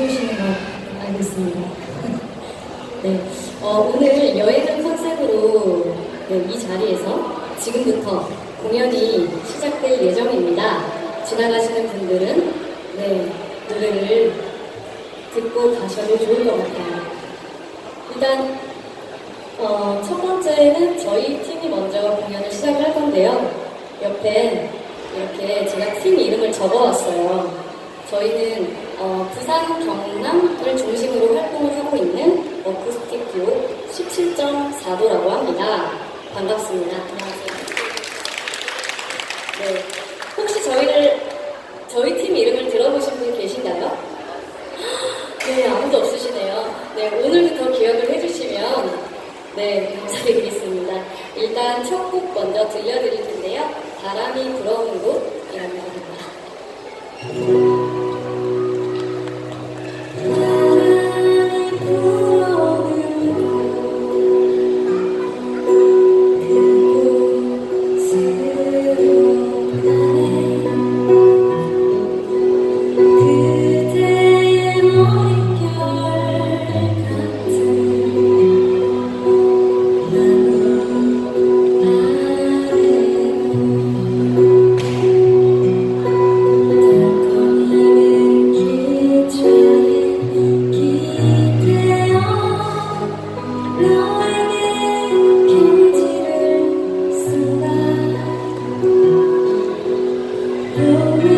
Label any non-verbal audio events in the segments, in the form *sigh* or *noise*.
해주시는 거 알겠습니다. *laughs* 네, 어, 오늘 여행을 컨셉으로 네, 이 자리에서 지금부터 공연이 시작될 예정입니다. 지나가시는 분들은 네, 노래를 듣고 가셔도 좋을 것 같아요. 일단 어, 첫 번째는 저희 팀이 먼저 공연을 시작을 할 건데요. 옆에 이렇게 제가 팀 이름을 적어왔어요. 저희는 어, 부산 경남을 중심으로 활동을 하고 있는 어쿠스틱 듀오 17.4도라고 합니다. 반갑습니다. 안녕하세요. 네, 혹시 저희를 저희 팀 이름을 들어보신 분 계신가요? 네, 아무도 없으시네요. 네, 오늘부터 기억을 해주시면 네, 감사드리겠습니다. 일단 첫 곡 먼저 들려드릴 텐데요. 바람이 불어오는 곳이라는 곡입니다. Oh.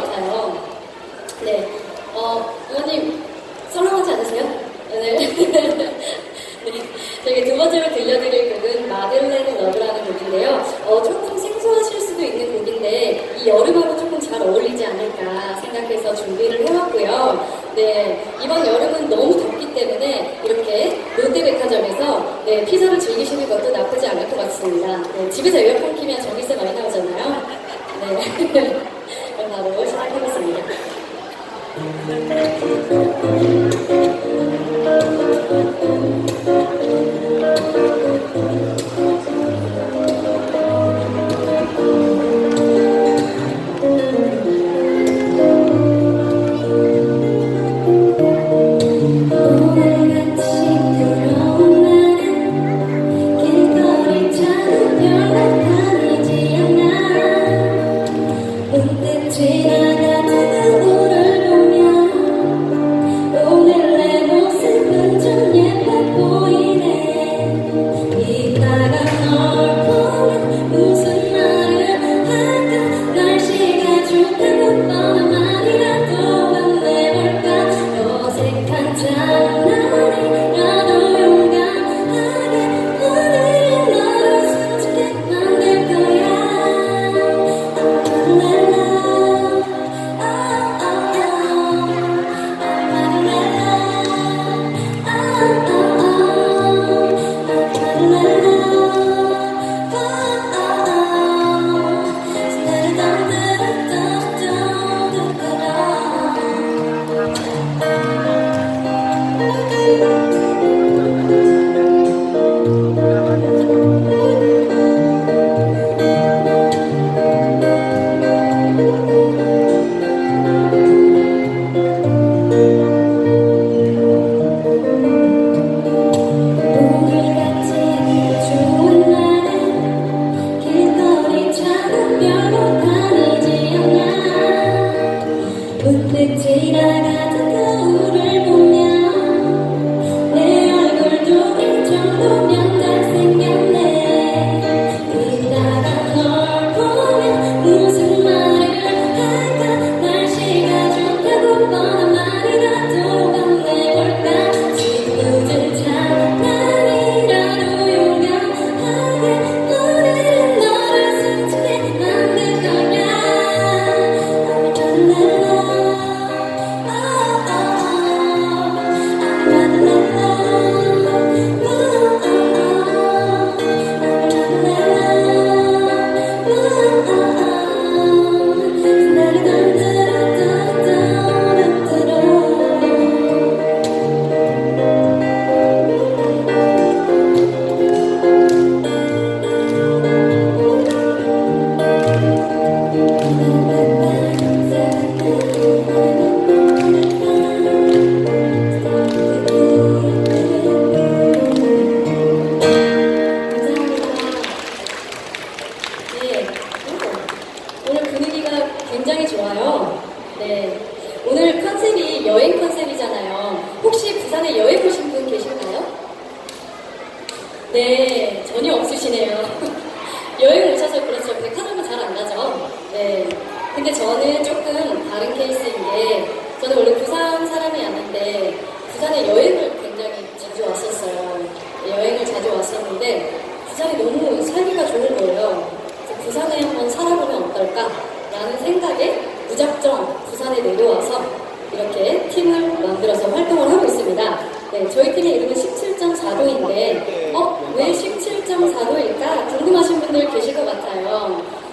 같아요. 네, 어, 의원님 썰렁하지 않으세요? 네. *laughs* 네, 저희 두 번째로 들려드릴 곡은 마들렌 러브라는 곡인데요. 어, 조금 생소하실 수도 있는 곡인데 이 여름하고 조금 잘 어울리지 않을까 생각해서 준비를 해왔고요. 네, 이번 여름은 너무 덥기 때문에 이렇게 롯데백화점에서 네, 피자를 즐기시는 것도 나쁘지 않을 것 같습니다. 네, 집에서 에어컨 키면 전기세 많이 나오잖아요. 네, *laughs* Thank you.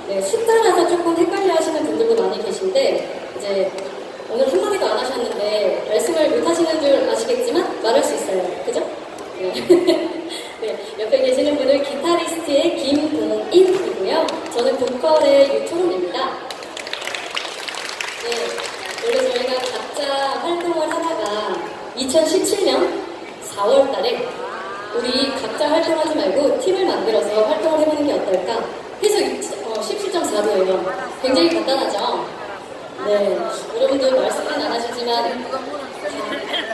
네, 숫자라서 조금 헷갈려 하시는 분들도 많이 계신데, 이제 오늘 한마디도 안 하셨는데, 말씀을 못 하시는 줄 아시겠지만, 말할 수 있어요. 그죠? 네. *laughs* 네, 옆에 계시는 분은 기타리스트의 김동인이고요. 저는 보컬의 유초롱입니다. 네, 원래 저희가 각자 활동을 하다가 2017년 4월 달에 우리 각자 활동하지 말고 팀을 만들어서 활동을 해보는 게 어떨까 해서 어, 17.4도예요. 굉장히 간단하죠? 네, 여러분들 말씀은 안 하시지만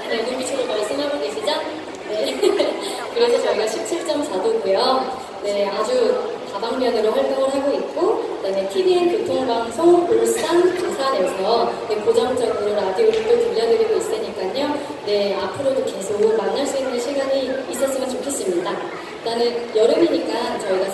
네, 눈빛으로 말씀하고 계시죠? 네. *laughs* 그래서 저희가 17.4도고요. 네, 아주 다방면으로 활동을 하고 있고, 그다음에 TVN 교통방송 울산, 부산에서 네, 고정적으로 라디오를 또 들려드리고 있으니까요. 네, 앞으로도 계속 만날 수 있는 시간이 있었으면 좋겠습니다. 일단은 여름이니까 저희가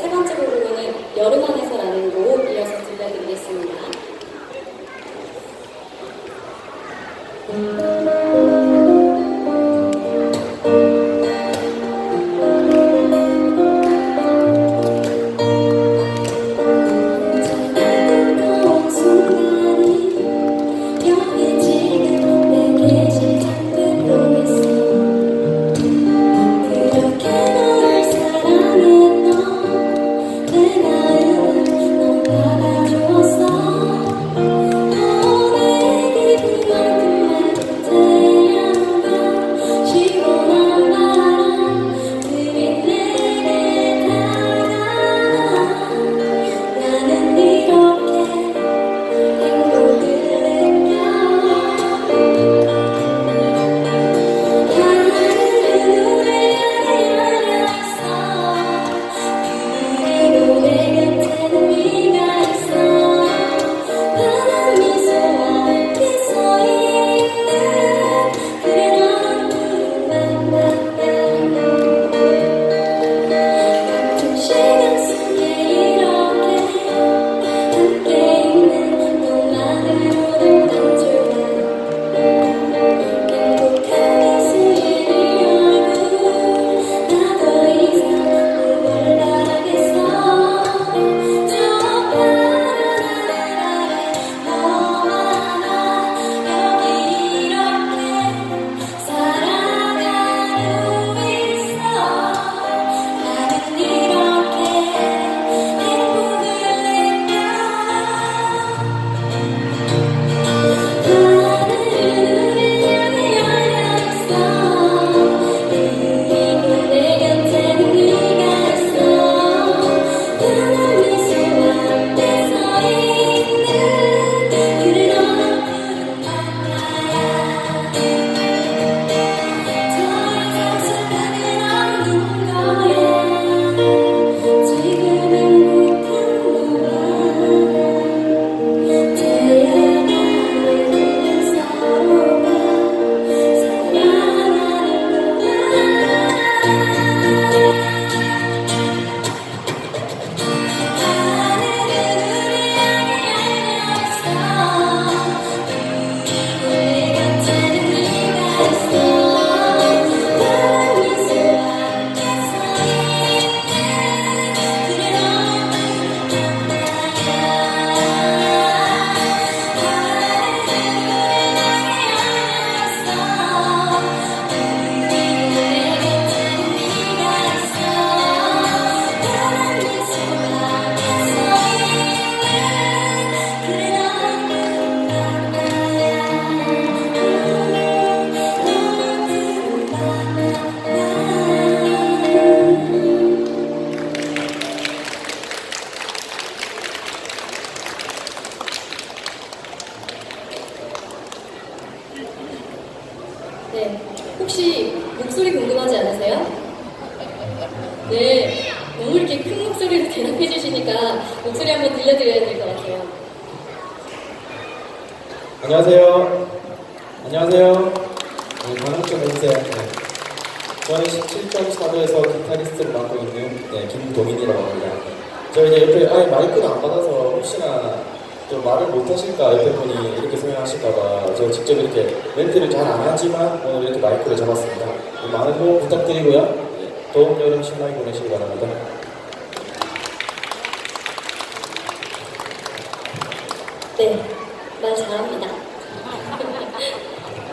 난 잘합니다. *laughs*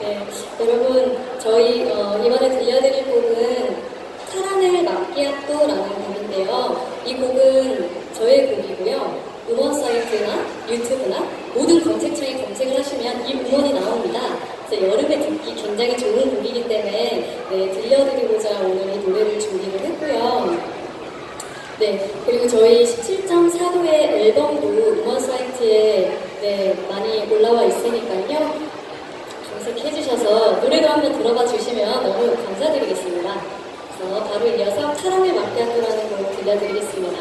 네, 여러분 저희 어, 이번에 들려드릴 곡은 사랑을 마피아또라는 곡인데요. 이 곡은 저의 곡이고요. 음원 사이트나 유튜브나 모든 검색창에 검색을 하시면 이 음원이 나옵니다. 그래서 여름에 듣기 굉장히 좋은 곡이기 때문에 네, 들려드리고자 오늘 이 노래를 준비를 했고요. 네, 그리고 저희 17.4도의 앨범도 음원 사이트에 네, 많이 올라와 있으니까요. 검색해 주셔서 노래도 한번 들어봐 주시면 너무 감사드리겠습니다. 그래서 바로 이어서 사랑의 막대학교라는 곡 들려드리겠습니다.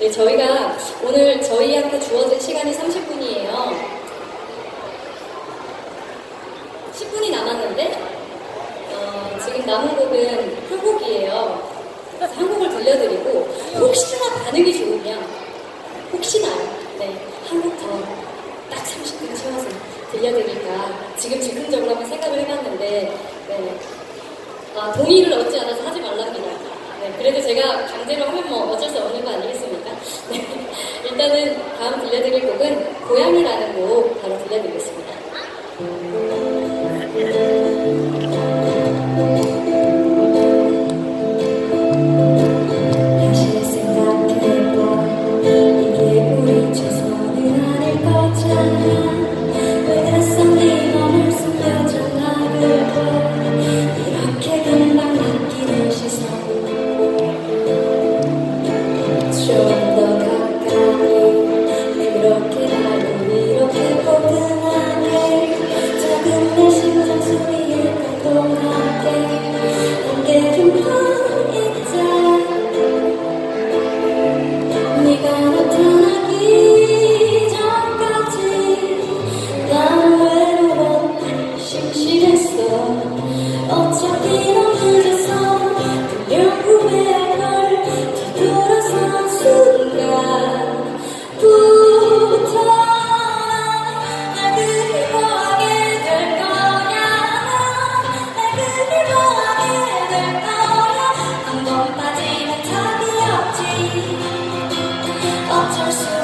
네, 저희가 오늘 저희한테 주어진 시간이 30분이에요. 10분이 남았는데 어, 지금 남은 곡은 한 곡이에요. 한 곡을 들려드리고 혹시나 반응이 좋으면 혹시나 네, 한곡더딱 30분 채워서 들려드릴까 지금 즉흥적으로 한번 생각을 해봤는데 네, 아, 동의를 얻지 않아서 하지 말랍니다. 네, 그래도 제가 강제로 하면 뭐 어쩔 수 없는 거 아니겠습니까? *laughs* 네, 일단은 다음 들려드릴 곡은 고양이라는 곡 바로 들려드리겠습니다. 어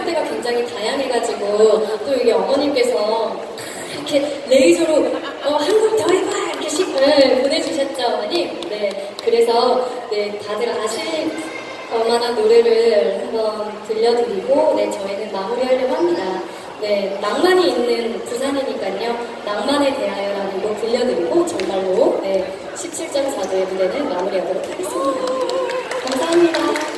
연령대가 굉장히 다양해가지고 또 이게 어머님께서 이렇게 레이저로 어, 한국 더 해봐 이렇게 시, 네, 보내주셨죠 어머님. 네, 그래서 네 다들 아실 만한 노래를 한번 들려드리고 네 저희는 마무리하려고 합니다. 네, 낭만이 있는 부산이니까요. 낭만에 대하여라는 곡 들려드리고 정말로 네, 17.4도의 무대는 마무리하도록 하겠습니다. 감사합니다.